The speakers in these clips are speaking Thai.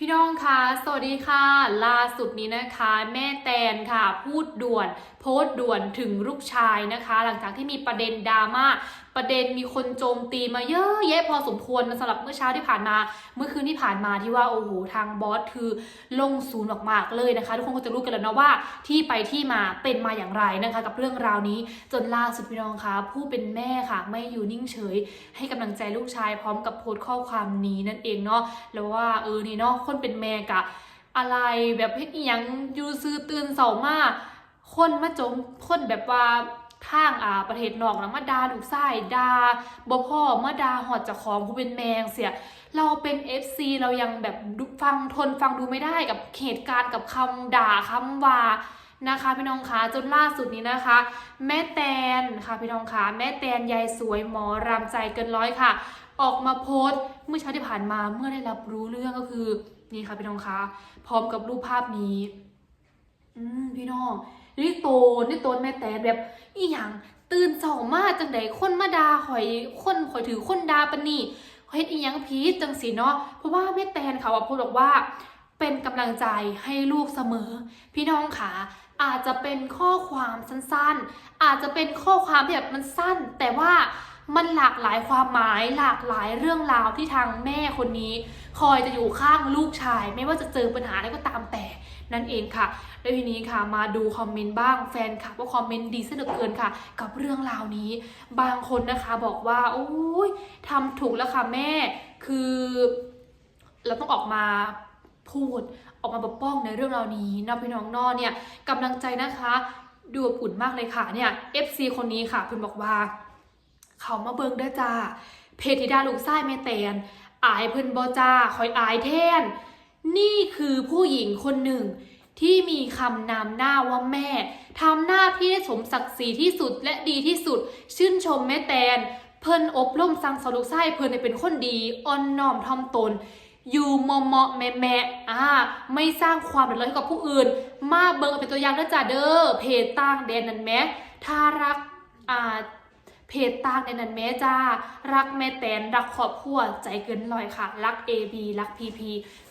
พี่น้องคะ สวัสดีค่ะ ล่าสุดนี้นะคะ แม่แตนค่ะ พูดด่วนโพสต์ด่วนถึงลูกชายนะคะ หลังจากที่มีประเด็นดราม่าประเด็นมีคนโจมตีมาเยอะแยะพอสมควรสำหรับเมื่อเช้าที่ผ่านมา เมื่อคืนที่ผ่านมาที่ว่าโอ้โหทางบอสคือลงศูนย์มากๆเลยนะคะ ทุกคนก็จะรู้กันแล้วนะว่าที่ไปที่มาเป็นมาอย่างไรนะคะ กับเรื่องราวนี้จนล่าสุดพี่น้องคะผู้เป็นแม่ค่ะ ไม่อยู่นิ่งเฉย ให้กำลังใจลูกชายพร้อมกับโพสต์ข้อความนี้นั่นเองเนาะแล้วว่าเออนี่เนาะคนเป็นแม่กะอะไรแบบเฮ็ดยังยูซื้อตื่นเสามาก คนมาจมคนแบบว่าทางอ่าประเทศนอกนะมาดาลูกไส้ดาบ่พ่อมาดาหอดจากของผู้เป็นแมงเสีย เราเป็น FC เรายังแบบฟังทนฟังดูไม่ได้กับเหตุการณ์กับคำด่าคำว่านะคะพี่น้องคะจนล่าสุดนี้นะคะ แม่แตนค่ะพี่น้องคะแม่แตนยายสวยหมอรำใจเกินร้อยค่ะ ออกมาโพสต์เมื่อเช้าที่ผ่านมาเมื่อได้รับรู้เรื่องก็คือนี่ค่ะพี่น้องคะพร้อมกับรูปภาพนี้ อืมพี่น้อง นี่โตนนี่โตนแม่แต่แบบอีหยังตื่นเช้ามาจังใดคนมาดาหอยคนหอยถือคนดาปนี่เฮ็ดอีหยังพีชจังสิเนาะเพราะว่าแม่แตนเขาอะพูดบอกว่า เป็นกำลังใจให้ลูกเสมอ พี่น้องค่ะอาจจะเป็นข้อความสั้นๆ อาจจะเป็นข้อความที่แบบมันสั้น แต่ว่ามันหลากหลายความหมายหลากหลายเรื่องราวที่ทางแม่คนนี้ คอยจะอยู่ข้างลูกชาย ไม่ว่าจะเจอปัญหาอะไรก็ตามแต่ นั่นเองค่ะแล้วทีนี้ค่ะมาดูคอมเมนต์บ้างแฟนค่ะว่าคอมเมนต์ดีซะเหลือเกินค่ะ กับเรื่องราวนี้ บางคนนะคะบอกว่าโอ้ยทำถูกแล้วค่ะแม่ คือ เราต้องออกมาพูดออกมาปกป้องในเรื่องราวนี้นะพี่น้องนอเนี่ยกำลังใจนะคะดูอบอุ่นมากเลยค่ะเนี่ย FC คนนี้ค่ะเพิ่นบอกว่า เขามาเบิงเด้จ้าเพจธิดาลูกไส้แม่แตนอายเพิ่อนบอจ้าคอยอายแทน นี่คือผู้หญิงคนหนึ่ง ที่มีคำนามหน้าว่าแม่ทำหน้าที่ได้สมศักดิ์ศรีที่สุดและดีที่สุด ชื่นชมแม่แตน เพิ่นอบรมสั่งสอนลูกไส้เพิ่นให้เป็นคนดีอ่อนน้อมถ่อมตนอยู่มอมอแม่แม่อ่าไม่สร้างความเดือดร้อนให้กับผู้อื่น มาเบิ่งเอาเป็นตัวอย่างนะจ้าเด้อเพจต่างแดนนั่นแม้ถ้ารักอ่าเพจต่างในนั้นแม่จ้ารักแม่แตนรักครอบครัวใจเกินลอยค่ะ รัก AB รัก PP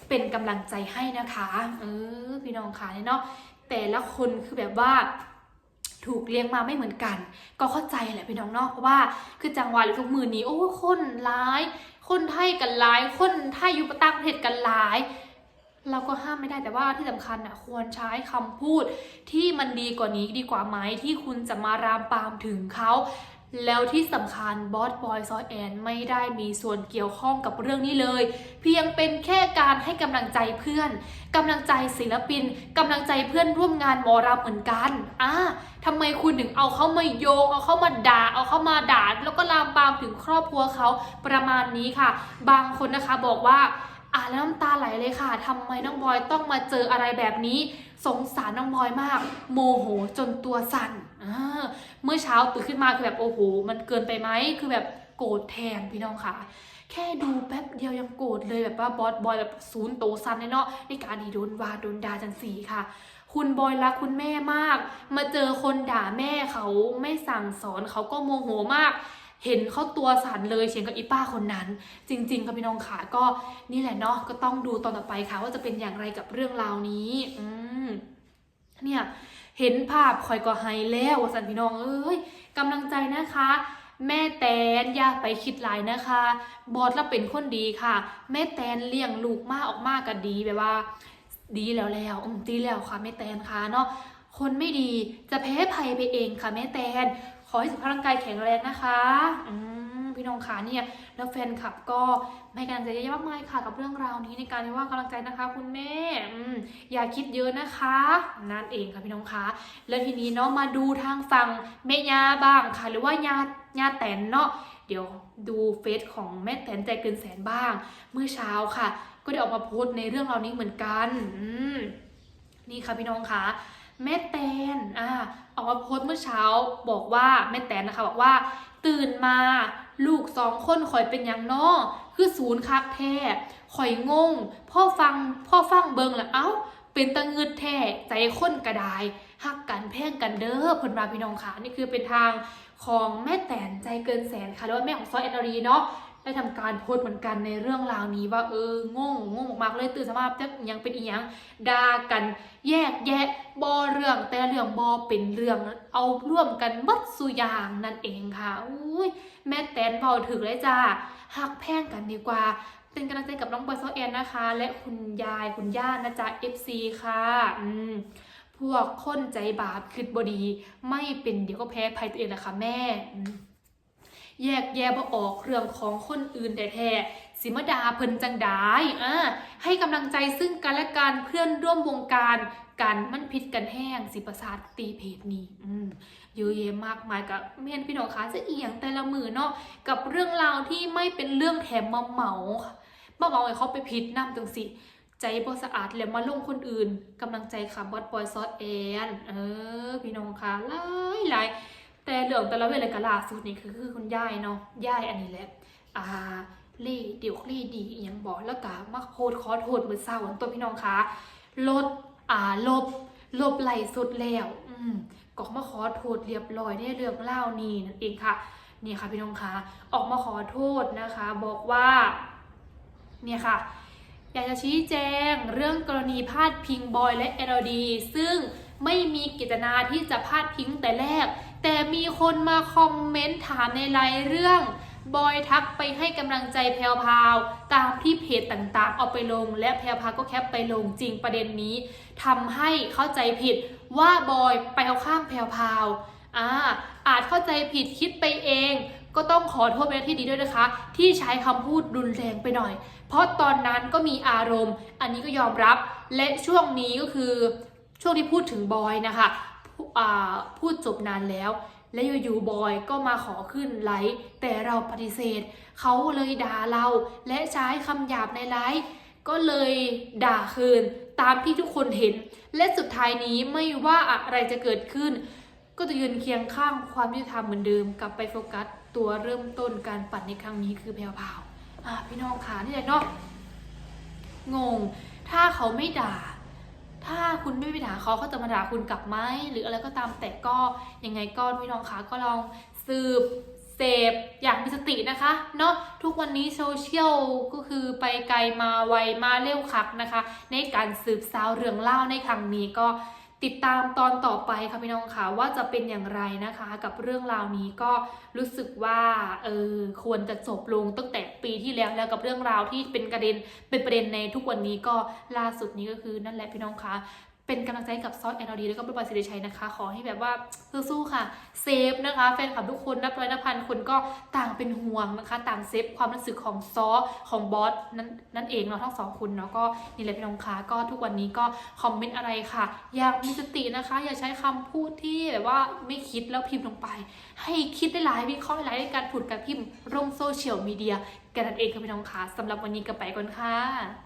เป็นกำลังใจให้นะคะเออพี่น้องคะเนาะแต่ละคนคือแบบว่าถูกเลี้ยงมาไม่เหมือนกัน ก็เข้าใจแหละพี่น้องเนาะเพราะว่าคือจังหวะหรือทุกมือนี้ โอ้คนร้าย คนไทยกันร้าย คนไทยอยู่ต่างประเทศกันร้าย เราก็ห้ามไม่ได้แต่ว่าที่สำคัญอะควรใช้คำพูดที่มันดีกว่านี้ดีกว่าไหมที่คุณจะมารามปามถึงเขา แล้วที่สำคัญบอสบอยซอแอนไม่ได้มีส่วนเกี่ยวข้องกับเรื่องนี้เลย เพียงเป็นแค่การให้กำลังใจเพื่อนกำลังใจศิลปินกำลังใจเพื่อนร่วมงานหมอรำเหมือนกันอ่าทำไมคุณถึงเอาเขามาโยง เอาเขามาด่า เอาเขามาด่าแล้วก็ลามปามถึงครอบครัวเขาประมาณนี้ค่ะ บางคนนะคะบอกว่าอ่านแล้วน้ำตาไหลเลยค่ะทำไมน้องบอยต้องมาเจออะไรแบบนี้ สงสารน้องบอยมาก โมโหจนตัวสั่น เมื่อเช้าตื่นขึ้นมาคือแบบโอ้โห มันเกินไปไหมคือแบบโกรธแทนพี่น้องค่ะ แค่ดูแป๊บเดียวยังโกรธเลยแบบว่าบอสบอยแบบศูนย์โตซันเลยเนาะในการที่โดนว่าโดนด่าจังสีค่ะ คุณบอยรักคุณแม่มาก มาเจอคนด่าแม่เขาไม่สั่งสอนเขาก็โมโหมากเห็นเขาตัวสั่นเลยเฉียงกับอีป้าคนนั้น จริง ๆค่ะพี่น้องค่ะก็นี่แหละเนาะก็ต้องดูตอนต่อไปค่ะ ว่าจะเป็นอย่างไรกับเรื่องราวนี้ อืมเนี่ย เห็นภาพคอยก็ไฮแล้วสันพี่น้องเอ้ยกำลังใจนะคะ แม่แตนอย่าไปคิดหลายนะคะ บอสเราเป็นคนดีค่ะ แม่แตนเลี้ยงลูกมากออกมากก็ดีแบบว่า ดีแล้วแล้วอมดีแล้วค่ะแม่แตนค่ะเนาะคนไม่ดีจะแพ้ภัยไปเองค่ะแม่แตน ขอให้สุขภาพร่างกายแข็งแรงนะคะอืม พี่น้องคะเนี่ยแล้วแฟนคลับก็ให้กำลังใจเยอะมากมายค่ะกับเรื่องราวนี้ในการที่ว่ากำลังใจนะคะ คุณแม่อย่าคิดเยอะนะคะนั่นเองค่ะพี่น้องคะแล้วทีนี้เนาะมาดูทางฝั่งแม่ยาบ้างค่ะ หรือว่ายาญาแตนเนาะเดี๋ยวดูเฟซของแม่แตนใจเกินแสนบ้าง เมื่อเช้าค่ะ ก็ได้ออกมาโพสต์ในเรื่องราวนี้เหมือนกัน อืมนี่ค่ะพี่น้องคะ แม่แตนอ่าออกมาโพสเมื่อเช้าบอกว่าแม่แตนนะคะบอกว่า ตื่นมาลูกสองคนข่อยเป็นอย่างนอคือศูนย์คักแท้ข่อยงง พ่อฟังพ่อฟังเบิงแล้วเอ้า เป็นตะงึดแท้ใจค้นกระดายหักกันแพ่งกันเด้อเพิ่นมาพี่น้องค่ะนี่คือเป็นทางของแม่แตนใจเกินแสนค่ะหรือว่าแม่ของซอยแอนนารีเนาะ ได้ทำการโพสต์เหมือนกันในเรื่องราวนี้ว่าเอองงงงมากๆเลยตื่นสมาจะยังเป็นอีหยังด่ากัน แยกแยะบอเรื่องแต่เรื่องบอเป็นเรื่องเอาร่วมกันมัดสุยางนั่นเองค่ะอุ้ยแม่แตนเบาถึงเลยจ้าหักแพงกันดีกว่า เป็นกำลังใจกับน้องบอยซอแอนนะคะ และคุณยายคุณย่านะจ๊ะ FC ค่ะอืมพวกคนใจบาปคืดบดี ไม่เป็นเดี๋ยวก็แพ้ภัยตัวเองนะคะแม่อืม แยกแยะบ่ออกเรื่องของคนอื่นแต่แท้สิมาดาเพิ่นจังได้อ่าให้กำลังใจซึ่งกันและกันเพื่อนร่วมวงการกันมันผิดกันแห้งสิประสาทตีเพจนี้อืมเยอะแยะมากมายกับเมียนพี่น้องคะจะเอียงแต่ละมือเนาะกับเรื่องราวที่ไม่เป็นเรื่องแถมมาเหมาค่ะมาบอกให้เขาไปผิดน้ำจังสิใจบ่สะอาดแล้วมาลงคนอื่นกำลังใจค่ะบอสบอยซอสแอน เออ พี่น้องค่ะหลายหลาย แต่เรื่องแต่ละเวลาก็ล่าสุดนี่คือคือคุณยายเนาะยายอันนี้แหละอ่าเล่เดี๋ยวเล่ดีอหยังบอกแล้วก็มาโพสต์ขอโทษมือเศร้าตัวพี่น้องคะลดอ่าลบลบไหลสุดแล้ว อืมก็มาขอโทษเรียบร้อยในเรื่องเล่านี้นั่นเองค่ะนี่ค่ะพี่น้องคะออกมาขอโทษนะคะ บอกว่า เนี่ยค่ะ อยากจะชี้แจงเรื่องกรณีพาดพิงบอยและเอลดี ซึ่ง ไม่มีกิจนาที่จะพาดพิงแต่แรก แต่มีคนมาคอมเมนต์ถามในไลน์เรื่องบอยทักไปให้กำลังใจแพรวพาวตามที่เพจต่างๆ เอาไปลง และแพรวพาวก็แคปไปลงจริงประเด็นนี้ทำให้เข้าใจผิดว่าบอยไปเอาข้างแพรวพาวอ่าอาจเข้าใจผิดคิดไปเอง ก็ต้องขอโทษไปที่ดีด้วยนะคะ ที่ใช้คำพูดรุนแรงไปหน่อย เพราะตอนนั้นก็มีอารมณ์ อันนี้ก็ยอมรับ และช่วงนี้ก็คือ ช่วงที่พูดถึงบอยนะคะพูดจบนานแล้ว และอยู่ๆบอยก็มาขอขึ้นไลฟ์แต่เราปฏิเสธ เขาเลยด่าเราและใช้คำหยาบในไลฟ์ก็เลยด่าคืนตามที่ทุกคนเห็น และสุดท้ายนี้ไม่ว่าอะไรจะเกิดขึ้น ก็จะยืนเคียงข้างความยุติธรรมเหมือนเดิมกลับไปโฟกัส ตัวเริ่มต้นการปั่นในครั้งนี้คือแพรวพาวพี่น้องขานี่แหละเนาะงง ถ้าเขาไม่ด่า ถ้าคุณไม่ไปด่าเขาเขาจะมาด่าคุณกลับไหมหรืออะไรก็ตามแต่ก็ยังไงก็พี่น้องคะก็ลองสืบเสพอยากมีสตินะคะเนาะทุกวันนี้โซเชียลก็คือไปไกลมาไวมาเร็วคักนะคะ ในการสืบสาวเรื่องเล่าในครั้งนี้ก็ ติดตามตอนต่อไปค่ะพี่น้องค่ะว่าจะเป็นอย่างไรนะคะ กับเรื่องราวนี้ก็รู้สึกว่าเออควรจะจบลงตั้งแต่ปีที่แล้วแล้วกับเรื่องราวที่เป็นประเด็นเป็นประเด็นในทุกวันนี้ก็ล่าสุดนี้ก็คือนั่นแหละพี่น้องค่ะ เป็นกำลังใจให้กับซอสแอนอดีแล้วก็บริบาลสิริชัยนะคะ ขอให้แบบว่าสู้ๆค่ะ เซฟนะคะ แฟนคลับทุกคนนับร้อยนับพันคนก็ต่างเป็นห่วงนะคะ ต่างเซฟความรู้สึกของซอของบอสนั้นนั่นเองเนาะทั้งสองคนเนาะก็นี่แหละพี่น้องคะก็ทุกวันนี้ก็คอมเมนต์อะไรค่ะ อยากมีสตินะคะ อย่าใช้คำพูดที่แบบว่าไม่คิดแล้วพิมพ์ลงไป ให้คิดได้หลายวิเคราะห์หลายในการพูดกับพิมพ์ลงโซเชียลมีเดียกันนั่นเองค่ะพี่น้องคะสำหรับวันนี้ก็ไปก่อนค่ะ